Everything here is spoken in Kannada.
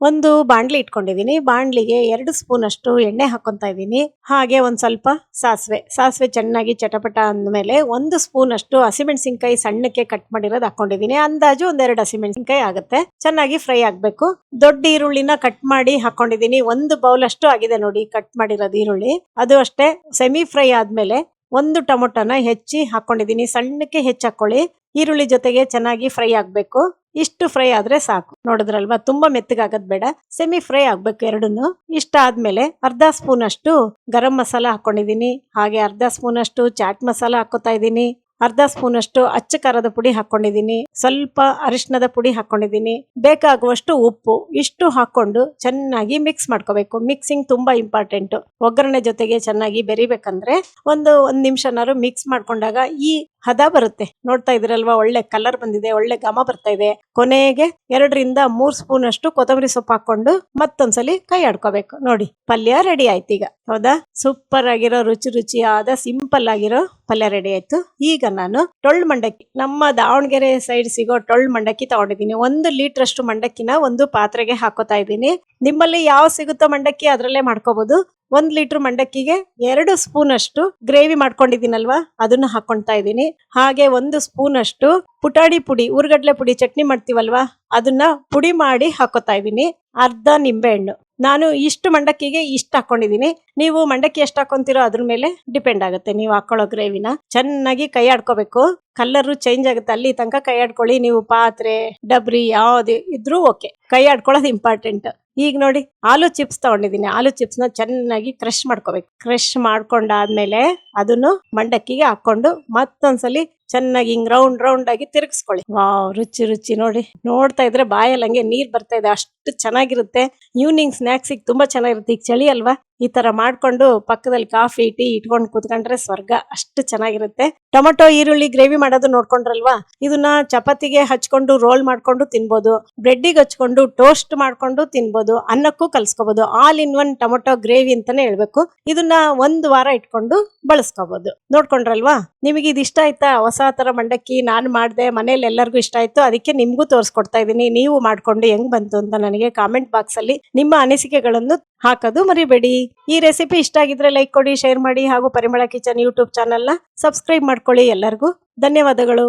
ಒಂದು ಬಾಣ್ಲಿ ಇಟ್ಕೊಂಡಿದೀನಿ ಬಾಣ್ಲಿಗೆ ಎರಡು ಸ್ಪೂನ್ ಅಷ್ಟು ಎಣ್ಣೆ ಹಾಕೊಂತ ಇದ್ದೀನಿ. ಹಾಗೆ ಒಂದ್ ಸ್ವಲ್ಪ ಸಾಸಿವೆ. ಸಾಸಿವೆ ಚೆನ್ನಾಗಿ ಚಟಪಟ ಅಂದಮೇಲೆ ಒಂದು ಸ್ಪೂನ್ ಅಷ್ಟು ಹಸಿಮೆಣಸಿನ್ಕಾಯಿ ಸಣ್ಣಕ್ಕೆ ಕಟ್ ಮಾಡಿರೋದು ಹಾಕೊಂಡಿದ್ದೀನಿ ಅಂದಾಜು ಒಂದೆರಡು ಹಸಿಮೆಣಸಿನ್ಕಾಯಿ ಆಗುತ್ತೆ. ಚೆನ್ನಾಗಿ ಫ್ರೈ ಆಗ್ಬೇಕು. ದೊಡ್ಡ ಈರುಳ್ಳಿನ ಕಟ್ ಮಾಡಿ ಹಾಕೊಂಡಿದ್ದೀನಿ ಒಂದು ಬೌಲ್ ಅಷ್ಟು ಆಗಿದೆ ನೋಡಿ ಕಟ್ ಮಾಡಿರೋದು ಈರುಳ್ಳಿ. ಅದು ಅಷ್ಟೇ. ಸೆಮಿ ಫ್ರೈ ಆದ್ಮೇಲೆ ಒಂದು ಟೊಮೊಟೊನ ಹೆಚ್ಚಿ ಹಾಕೊಂಡಿದ್ದೀನಿ ಸಣ್ಣಕ್ಕೆ ಹೆಚ್ಚು ಹಾಕೊಳ್ಳಿ. ಈರುಳ್ಳಿ ಜೊತೆಗೆ ಚೆನ್ನಾಗಿ ಫ್ರೈ ಆಗ್ಬೇಕು. ಇಷ್ಟು ಫ್ರೈ ಆದ್ರೆ ಸಾಕು. ನೋಡಿದ್ರಲ್ವಾ? ತುಂಬಾ ಮೆತ್ತಗಾಗದ್ ಬೇಡ. ಸೆಮಿ ಫ್ರೈ ಆಗ್ಬೇಕು ಎರಡನ್ನು. ಇಷ್ಟ ಆದ್ಮೇಲೆ ಅರ್ಧ ಸ್ಪೂನ್ ಅಷ್ಟು ಗರಂ ಮಸಾಲ ಹಾಕೊಂಡಿದೀನಿ. ಹಾಗೆ ಅರ್ಧ ಸ್ಪೂನ್ ಅಷ್ಟು ಚಾಟ್ ಮಸಾಲ ಹಾಕೋತಾ ಇದ್ದೀನಿ ಅರ್ಧ ಸ್ಪೂನ್ ಅಷ್ಟು ಅಚ್ಚ ಖಾರದ ಪುಡಿ ಹಾಕೊಂಡಿದೀನಿ. ಸ್ವಲ್ಪ ಅರಿಶಿನದ ಪುಡಿ ಹಾಕೊಂಡಿದೀನಿ. ಬೇಕಾಗುವಷ್ಟು ಉಪ್ಪು ಇಷ್ಟು ಹಾಕೊಂಡು ಚೆನ್ನಾಗಿ ಮಿಕ್ಸ್ ಮಾಡ್ಕೋಬೇಕು. ಮಿಕ್ಸಿಂಗ್ ತುಂಬಾ ಇಂಪಾರ್ಟೆಂಟ್. ಒಗ್ಗರಣೆ ಜೊತೆಗೆ ಚೆನ್ನಾಗಿ ಬೆರಿಬೇಕಂದ್ರೆ ಒಂದು ಒಂದ್ ನಿಮಿಷನಾರು ಮಿಕ್ಸ್ ಮಾಡ್ಕೊಂಡಾಗ ಈ ಹದ ಬರುತ್ತೆ. ನೋಡ್ತಾ ಇದ್ರಲ್ವಾ ಒಳ್ಳೆ ಕಲರ್ ಬಂದಿದೆ, ಒಳ್ಳೆ ಘಮ ಬರ್ತಾ ಇದೆ. ಕೊನೆಗೆ ಎರಡರಿಂದ ಮೂರ್ ಸ್ಪೂನ್ ಅಷ್ಟು ಕೊತ್ತಂಬರಿ ಸೊಪ್ಪು ಹಾಕೊಂಡು ಮತ್ತೊಂದ್ಸಲಿ ಕೈ ಆಡ್ಕೋಬೇಕು. ನೋಡಿ, ಪಲ್ಯ ರೆಡಿ ಆಯ್ತು ಈಗ. ಹೌದಾ? ಸೂಪರ್ ಆಗಿರೋ, ರುಚಿ ರುಚಿಯಾದ ಸಿಂಪಲ್ ಆಗಿರೋ ಪಲ್ಯ ರೆಡಿ ಆಯ್ತು. ಈಗ ನಾನು ಟೊಳ್ಳು ಮಂಡಕ್ಕಿ. ನಮ್ಮ ದಾವಣಗೆರೆ ಸೈಡ್ ಸಿಗೋ ಟೊಳ್ಳು ಮಂಡಕ್ಕಿ ತಗೊಂಡಿದ್ದೀನಿ. ಒಂದು ಲೀಟರ್ ಅಷ್ಟು ಮಂಡಕ್ಕಿನ ಒಂದು ಪಾತ್ರೆಗೆ ಹಾಕೋತಾ ಇದ್ದೀನಿ. ನಿಮ್ಮಲ್ಲಿ ಯಾವ ಸಿಗುತ್ತೋ ಮಂಡಕ್ಕಿ ಅದರಲ್ಲೇ ಮಾಡ್ಕೋಬಹುದು ಒಂದ್ ಲೀಟರ್ ಮಂಡಕ್ಕಿಗೆ ಎರಡು ಸ್ಪೂನ್ ಅಷ್ಟು ಗ್ರೇವಿ ಮಾಡ್ಕೊಂಡಿದ್ದೀನಲ್ವಾ? ಅದನ್ನ ಹಾಕೊಂತ ಇದ್ದೀನಿ. ಹಾಗೆ ಒಂದು ಸ್ಪೂನ್ ಅಷ್ಟು ಪುಟಾಣಿ ಪುಡಿ ಊರ್ಗಡ್ಲೆ ಪುಡಿ ಚಟ್ನಿ ಮಾಡ್ತೀವಲ್ವಾ? ಅದನ್ನ ಪುಡಿ ಮಾಡಿ ಹಾಕೋತಾ ಇದ್ದೀನಿ. ಅರ್ಧ ನಿಂಬೆಹಣ್ಣು. ನಾನು ಇಷ್ಟು ಮಂಡಕ್ಕಿಗೆ ಇಷ್ಟು ಹಾಕೊಂಡಿದೀನಿ ನೀವು ಮಂಡಕ್ಕಿ ಎಷ್ಟು ಹಾಕೊಂತೀರೋ ಅದ್ರ ಮೇಲೆ ಡಿಪೆಂಡ್ ಆಗುತ್ತೆ. ನೀವು ಹಾಕೊಳ್ಳೋ ಗ್ರೇವಿನ. ಚೆನ್ನಾಗಿ ಕೈ ಆಡ್ಕೋಬೇಕು. ಕಲರ್ ಚೇಂಜ್ ಆಗುತ್ತೆ. ಅಲ್ಲಿ ತನಕ ಕೈ ಆಡ್ಕೊಳ್ಳಿ. ನೀವು ಪಾತ್ರೆ, ಡಬ್ರಿ, ಯಾವ್ದು ಇದ್ರೂ ಓಕೆ. ಕೈ ಆಡ್ಕೊಳ್ಳೋದು ಇಂಪಾರ್ಟೆಂಟ್. ಈಗ ನೋಡಿ ಆಲೂ ಚಿಪ್ಸ್ ತಗೊಂಡಿದ್ದೀನಿ. ಆಲೂ ಚಿಪ್ಸ್ನ ಚೆನ್ನಾಗಿ ಕ್ರಶ್ ಮಾಡ್ಕೋಬೇಕು. ಕ್ರಶ್ ಮಾಡ್ಕೊಂಡಾದ್ಮೇಲೆ ಅದನ್ನು ಮಂಡಕ್ಕಿಗೆ ಹಾಕೊಂಡು ಮತ್ತೊಂದ್ಸಲಿ ಚೆನ್ನಾಗಿ ಹಿಂಗ್ ರೌಂಡ್ ರೌಂಡ್ ಆಗಿ ತಿರುಗಿಸ್ಕೊಳ್ಳಿ. ವಾವ್ ರುಚಿ ರುಚಿ ನೋಡಿ. ನೋಡ್ತಾ ಇದ್ರೆ ಬಾಯಲ್ಲಿ ಹಂಗೆ ನೀರ್ ಬರ್ತಾ ಇದೆ. ಅಷ್ಟು ಚೆನ್ನಾಗಿರುತ್ತೆ. ಈವ್ನಿಂಗ್ ಸ್ನಾಕ್ಸಿಗೆ ತುಂಬಾ ಚೆನ್ನಾಗಿರುತ್ತೆ. ಈಗ ಚಳಿ ಅಲ್ವಾ? ಈ ತರ ಮಾಡ್ಕೊಂಡು ಪಕ್ಕದಲ್ಲಿ ಕಾಫಿ ಟೀ ಇಟ್ಕೊಂಡು ಕುತ್ಕೊಂಡ್ರೆ ಸ್ವರ್ಗ. ಅಷ್ಟು ಚೆನ್ನಾಗಿರುತ್ತೆ. ಟೊಮೊಟೊ, ಈರುಳ್ಳಿ ಗ್ರೇವಿ ಮಾಡೋದು ನೋಡ್ಕೊಂಡ್ರಲ್ವಾ? ಇದನ್ನ ಚಪಾತಿಗೆ ಹಚ್ಕೊಂಡು ರೋಲ್ ಮಾಡ್ಕೊಂಡು ತಿನ್ಬೋದು. ಬ್ರೆಡ್ಡಿಗೆ ಹಚ್ಕೊಂಡು ಟೋಸ್ಟ್ ಮಾಡ್ಕೊಂಡು ತಿನ್ಬೋದು. ಅನ್ನಕ್ಕೂ ಕಲ್ಸ್ಕೋಬಹುದು all in one tomato gravy ಅಂತಾನೆ ಹೇಳ್ಬೇಕು. ಇದನ್ನ ಒಂದ್ ವಾರ ಇಟ್ಕೊಂಡು ಬಳಸ್ಕೋಬಹುದು ನೋಡ್ಕೊಂಡ್ರಲ್ವಾ? ನಿಮಗೆ ಇದು ಇಷ್ಟ ಆಯ್ತಾ? ಹೊಸ ತರ ಮಂಡಕ್ಕಿ ನಾನು ಮಾಡಿದೆ, ಮನೇಲಿ ಎಲ್ಲರಿಗೂ ಇಷ್ಟ ಆಯಿತು, ಅದಕ್ಕೆ ನಿಮಗೂ ತೋರಿಸ್ಕೊಡ್ತಾ ಇದ್ದೀನಿ ನೀವು ಮಾಡಿಕೊಂಡು ಹೆಂಗ್ ಬಂತು ಅಂತ ನನಗೆ ಕಾಮೆಂಟ್ ಬಾಕ್ಸಲ್ಲಿ ನಿಮ್ಮ ಅನಿಸಿಕೆಗಳನ್ನು ಹಾಕೋದು ಮರಿಬೇಡಿ. ಈ ರೆಸಿಪಿ ಇಷ್ಟ ಆಗಿದ್ರೆ ಲೈಕ್ ಕೊಡಿ ಶೇರ್ ಮಾಡಿ ಹಾಗೂ ಪರಿಮಳ ಕಿಚನ್ ಯೂಟ್ಯೂಬ್ ಚಾನಲ್ನ ಸಬ್ಸ್ಕ್ರೈಬ್ ಮಾಡ್ಕೊಳ್ಳಿ ಎಲ್ಲರಿಗೂ. ಧನ್ಯವಾದಗಳು.